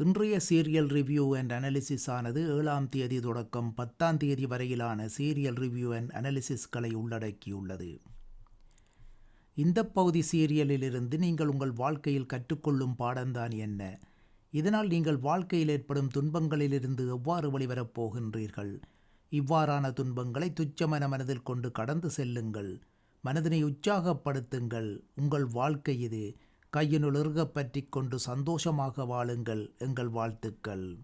இன்றைய serial review and analysis ஆனது ஏழாம் தேதி தொடக்கம் பத்தாம் தேதி வரையிலான சீரியல் ரிவ்யூ அண்ட் அனாலிசிஸ்களை உள்ளடக்கியுள்ளது. இந்த பகுதி சீரியலிலிருந்து நீங்கள் உங்கள் வாழ்க்கையில் கற்றுக்கொள்ளும் பாடம்தான் என்ன? இதனால் நீங்கள் வாழ்க்கையில் ஏற்படும் துன்பங்களிலிருந்து எவ்வாறு வெளிவரப் போகின்றீர்கள்? இவ்வாறான துன்பங்களை துச்சமென மனதில் கொண்டு கடந்து செல்லுங்கள். மனதினை உற்சாகப்படுத்துங்கள். உங்கள் வாழ்க்கை இது. கையினுள் இறுகப் பற்றி கொண்டு சந்தோஷமாக வாழுங்கள் எங்கள் வாழ்த்துக்கள்.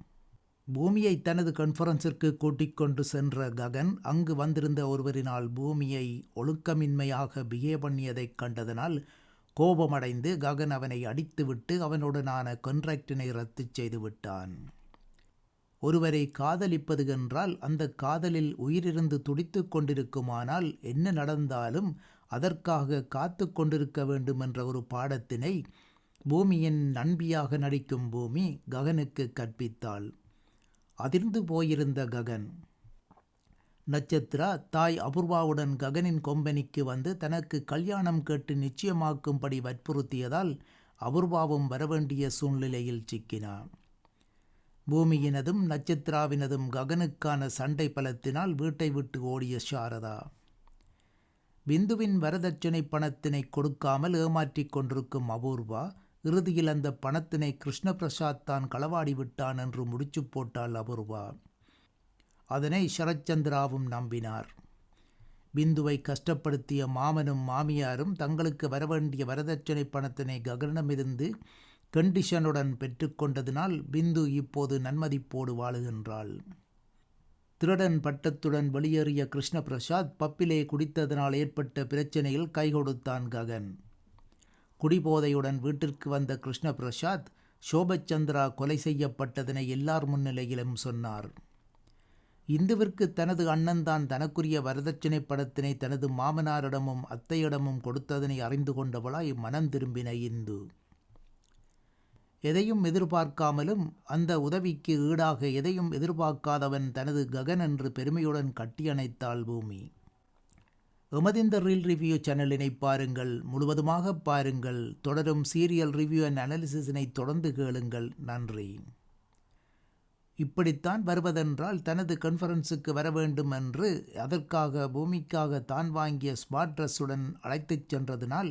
பூமியை தனது கான்ஃபரன்ஸிற்கு கூட்டிக் கொண்டு சென்ற ககன் அங்கு வந்திருந்த ஒருவரினால் பூமியை ஒழுக்கமின்மையாக பிஹேவ் பண்ணியதைக் கண்டதனால் கோபமடைந்து ககன் அவனை அடித்துவிட்டு அவனுடனான கொன்ட்ராக்டினை ரத்து செய்துவிட்டான். ஒருவரை காதலிப்பது என்றால் அந்த காதலில் உயிரிருந்து துடித்து கொண்டிருக்குமானால் என்ன நடந்தாலும் அதற்காக காத்து கொண்டிருக்க வேண்டும் என்ற ஒரு பாடத்தினை பூமியின் நண்பியாக நடிக்கும் பூமி ககனுக்கு கற்பித்தாள். அதிர்ந்து போயிருந்த ககன். நட்சத்திரா தாய் அபூர்வாவுடன் ககனின் கொம்பனிக்கு வந்து தனக்கு கல்யாணம் கேட்டு நிச்சயமாக்கும்படி வற்புறுத்தியதால் அபூர்வாவும் வரவேண்டிய சூழ்நிலையில் சிக்கினான். பூமியினதும் நட்சத்திராவினதும் ககனுக்கான சண்டை பலத்தினால் வீட்டை விட்டு ஓடிய சாரதா. பிந்துவின் வரதட்சணை பணத்தினை கொடுக்காமல் ஏமாற்றிக் கொண்டிருக்கும் அபூர்வா இறுதியில் அந்த பணத்தினை கிருஷ்ணபிரசாத் தான் களவாடி விட்டான் என்று முடிச்சு போட்டாள் அபூர்வா. அதனை சரச்சந்திராவும் நம்பினார். பிந்துவை கஷ்டப்படுத்திய மாமனும் மாமியாரும் தங்களுக்கு வரவேண்டிய வரதட்சணை பணத்தினை ககனிடமிருந்து கண்டிஷனுடன் பெற்றுக்கொண்டதினால் பிந்து இப்போது நன்மதிப்போடு வாழுகின்றாள். திருடன் பட்டத்துடன் வெளியேறிய கிருஷ்ணபிரசாத் பப்பிலே குடித்ததனால் ஏற்பட்ட பிரச்சனையில் கை கொடுத்தான் ககன். குடிபோதையுடன் வீட்டிற்கு வந்த கிருஷ்ண பிரசாத் சோபச்சந்திரா கொலை செய்யப்பட்டதனை எல்லார் முன்னிலையிலும் சொன்னார். இந்துவிற்கு தனது அண்ணன்தான் தனக்குரிய வரதட்சணை படத்தினை தனது மாமனாரிடமும் அத்தையிடமும் கொடுத்ததனை அறிந்து கொண்டவளாய் மனம் திரும்பின இந்து. எதையும் எதிர்பார்க்காமலும் அந்த உதவிக்கு ஈடாக எதையும் எதிர்பார்க்காதவன் தனது ககன் என்று பெருமையுடன் கட்டியணைத்தாள் பூமி. எமதிந்த ரீல் ரிவ்யூ சேனலினை பாருங்கள் முழுவதுமாக பாருங்கள் தொடரும் சீரியல் ரிவ்யூ அண்ட் அனாலிசிஸினை தொடர்ந்து கேளுங்கள். நன்றி. இப்படித்தான் வருவதென்றால் தனது கான்ஃபரன்ஸுக்கு வர வேண்டும் என்று அதற்காக பூமிக்காக தான் வாங்கிய ஸ்மார்ட் ட்ரெஸ்ஸுடன் அழைத்துச் சென்றதினால்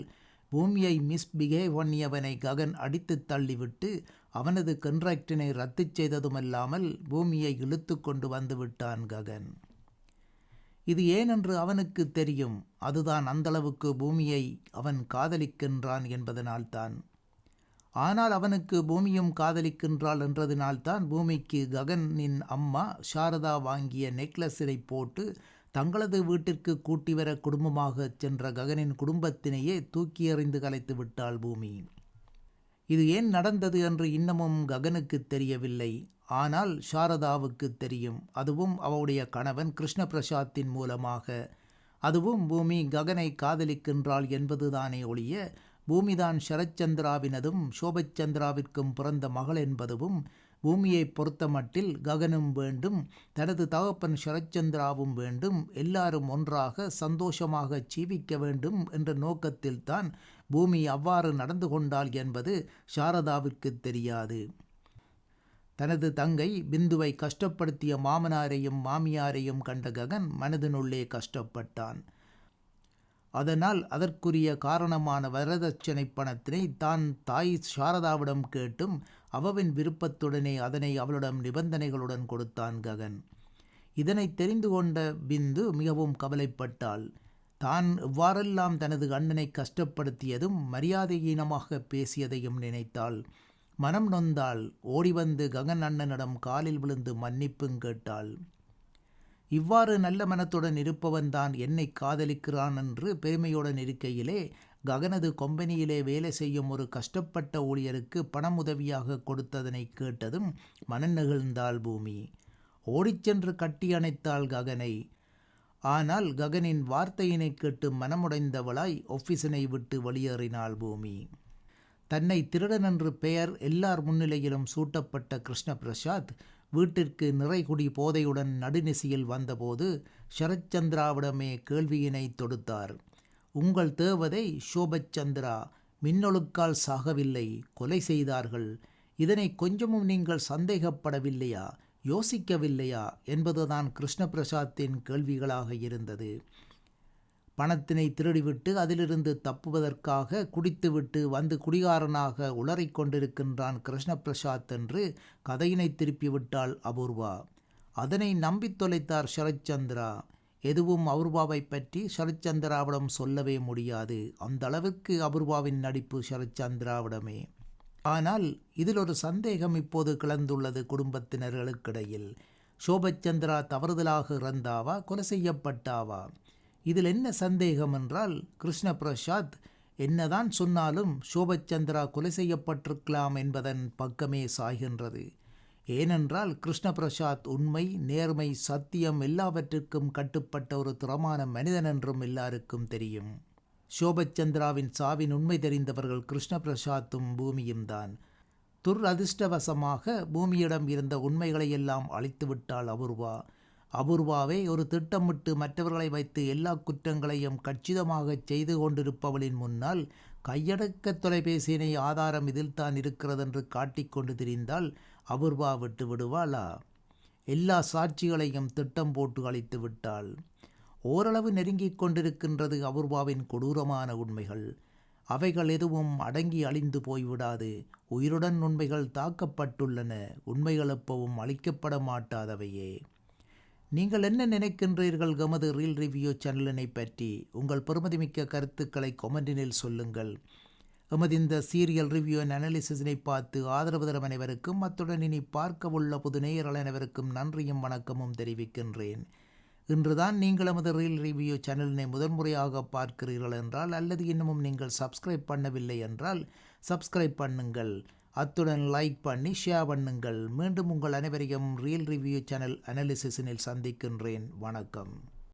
பூமியை மிஸ்பிஹேவ் பண்ணியவனை ககன் அடித்து தள்ளிவிட்டு அவனது கன்ட்ராக்டினை ரத்து செய்ததுமல்லாமல் பூமியை இழுத்து கொண்டு வந்துவிட்டான் ககன். இது ஏனென்று அவனுக்கு தெரியும். அதுதான் அந்தளவுக்கு பூமியை அவன் காதலிக்கின்றான் என்பதனால்தான். ஆனால் அவனுக்கு பூமியும் காதலிக்கின்றாள் என்றதினால்தான் பூமிக்கு ககனின் அம்மா சாரதா வாங்கிய நெக்லஸினை போட்டு தங்களது வீட்டிற்கு கூட்டி வர குடும்பமாக சென்ற ககனின் குடும்பத்தினையே தூக்கி எறிந்து கலைத்து விட்டாள் பூமி. இது ஏன் நடந்தது என்று இன்னமும் ககனுக்கு தெரியவில்லை. ஆனால் சாரதாவுக்கு தெரியும். அதுவும் அவளுடைய கணவன் கிருஷ்ண பிரசாத்தின் மூலமாக. அதுவும் பூமி ககனை காதலிக்கின்றாள் என்பதுதானே ஒழிய பூமிதான் சரத்சந்திராவினதும் சோபச்சந்திராவிற்கும் பிறந்த மகள் என்பதும் பூமியை பொறுத்தமட்டில் ககனும் வேண்டும் தனது தகப்பன் சரச்சந்திராவும் வேண்டும் எல்லாரும் ஒன்றாக சந்தோஷமாக ஜீவிக்க வேண்டும் என்ற நோக்கத்தில்தான் பூமி அவ்வாறு நடந்து கொண்டாள் என்பது சாரதாவிற்கு தெரியாது. தனது தங்கை பிந்துவை கஷ்டப்படுத்திய மாமனாரையும் மாமியாரையும் கண்ட ககன் மனதினுள்ளே கஷ்டப்பட்டான். அதனால் அதற்குரிய காரணமான வரதட்சணை பணத்தினை தான் தாய் சாரதாவிடம் கேட்டும் அவவின் விருப்பத்துடனே அதனை அவளிடம் நிபந்தனைகளுடன் கொடுத்தான் ககன். இதனை தெரிந்து கொண்ட பிந்து மிகவும் கவலைப்பட்டாள். தான் எவ்வாறெல்லாம் தனது அண்ணனை கஷ்டப்படுத்தியதும் மரியாதையீனமாக பேசியதையும் நினைத்தாள். மனம் நொந்தாள். ஓடிவந்து ககன் அண்ணனிடம் காலில் விழுந்து மன்னிப்பும் கேட்டாள். இவ்வாறு நல்ல மனத்துடன் இருப்பவன்தான் என்னை காதலிக்கிறான் என்று பெருமையுடன் இருக்கையிலே ககனது கொம்பனியிலே வேலை செய்யும் ஒரு கஷ்டப்பட்ட ஊழியருக்கு பணம் உதவியாக கொடுத்ததனை கேட்டதும் மனம் நெகிழ்ந்தாள் பூமி. ஓடிச்சென்று கட்டி அணைத்தாள் ககனை. ஆனால் ககனின் வார்த்தையினை கேட்டு மனமுடைந்தவளாய் ஒஃபீஸினை விட்டு வெளியேறினாள் பூமி. தன்னை திருடன் என்று பெயர் எல்லார் முன்னிலையிலும் சூட்டப்பட்ட கிருஷ்ண பிரசாத் வீட்டிற்கு நிறைகுடி போதையுடன் நடுநிசியில் வந்தபோது சரத்சந்திராவிடமே கேள்வியினை தொடுத்தார். உங்கள் தேவதை சோபச்சந்திரா மின்னொழுக்கால் சாகவில்லை கொலை செய்தார்கள். இதனை கொஞ்சமும் நீங்கள் சந்தேகப்படவில்லையா யோசிக்கவில்லையா? என்பதுதான் கிருஷ்ணபிரசாத்தின் கேள்விகளாக இருந்தது. பணத்தினை திருடிவிட்டு அதிலிருந்து தப்புவதற்காக குடித்துவிட்டு வந்து குடிகாரனாக உளறிக் கொண்டிருக்கின்றான் கிருஷ்ணபிரசாத் என்று கதையினை திருப்பிவிட்டாள் அபூர்வா. அதனை நம்பித் தொலைத்தார் சரத்சந்திரா. எதுவும் அபூர்வாவை பற்றி சரத்சந்திராவிடம் சொல்லவே முடியாது. அந்த அளவிற்கு அபூர்வாவின் நடிப்பு சரத்சந்திராவிடமே. ஆனால் இதில் ஒரு சந்தேகம் இப்போது கிளந்துள்ளது குடும்பத்தினர்களுக்கிடையில். சோபச்சந்திரா தவறுதலாக இறந்தாவா கொலை செய்யப்பட்டாவா? இதில் என்ன சந்தேகம் என்றால் கிருஷ்ண பிரசாத் என்னதான் சொன்னாலும் சோபச்சந்திரா கொலை செய்யப்பட்டிருக்கலாம் என்பதன் பக்கமே சாய்கின்றது. ஏனென்றால் கிருஷ்ண பிரசாத் உண்மை நேர்மை சத்தியம் எல்லாவற்றிற்கும் கட்டுப்பட்ட ஒரு திறமான மனிதன் என்றும் எல்லாருக்கும் தெரியும். சோபச்சந்திராவின் சாவின் உண்மை தெரிந்தவர்கள் கிருஷ்ண பிரசாத்தும் பூமியும் தான். துரதிர்ஷ்டவசமாக பூமியிடம் இருந்த உண்மைகளை எல்லாம் அழித்துவிட்டாள் அபூர்வா. அபூர்வாவே ஒரு திட்டமிட்டு மற்றவர்களை வைத்து எல்லா குற்றங்களையும் கச்சிதமாக செய்து கொண்டிருப்பவளின் முன்னால் கையடக்க தொலைபேசியினை ஆதாரம் இதில் தான் இருக்கிறதென்று காட்டிக்கொண்டு திரிந்தால் அபூர்வா விட்டு விடுவாளா? எல்லா சாட்சிகளையும் திட்டம் போட்டு அழித்து விட்டாள். ஓரளவு நெருங்கிக் கொண்டிருக்கின்றது அபூர்வாவின் கொடூரமான உண்மைகள். அவைகள் எதுவும் அடங்கி அழிந்து போய்விடாது. உயிருடன் உண்மைகள் தாக்கப்பட்டுள்ளன. உண்மைகள் எப்பவும் அழிக்கப்பட மாட்டாதவையே. நீங்கள் என்ன நினைக்கின்றீர்கள் கமது ரீல் ரிவ்யூ சேனலினை பற்றி? உங்கள் பெருமதிமிக்க கருத்துக்களை கொமெண்டினில் சொல்லுங்கள். எமது இந்த சீரியல் ரிவ்யூ அண்ட் அனாலிசிஸினை பார்த்து ஆதரவு தரும் அனைவருக்கும் அத்துடன் இனி பார்க்க உள்ள புது நேயர்கள் அனைவருக்கும் நன்றியும் வணக்கமும் தெரிவிக்கின்றேன். இன்றுதான் நீங்கள் எமது ரீல் ரிவ்யூ சேனலினை முதன்முறையாக பார்க்கிறீர்கள் என்றால் அல்லது இன்னமும் நீங்கள் சப்ஸ்கிரைப் பண்ணவில்லை என்றால் சப்ஸ்கிரைப் பண்ணுங்கள். அத்துடன் லைக் பண்ணி ஷேர் பண்ணுங்கள். மீண்டும் உங்கள் அனைவரையும் ரியல் ரிவ்யூ சேனல் அனாலிசிஸினில் சந்திக்கின்றேன். வணக்கம்.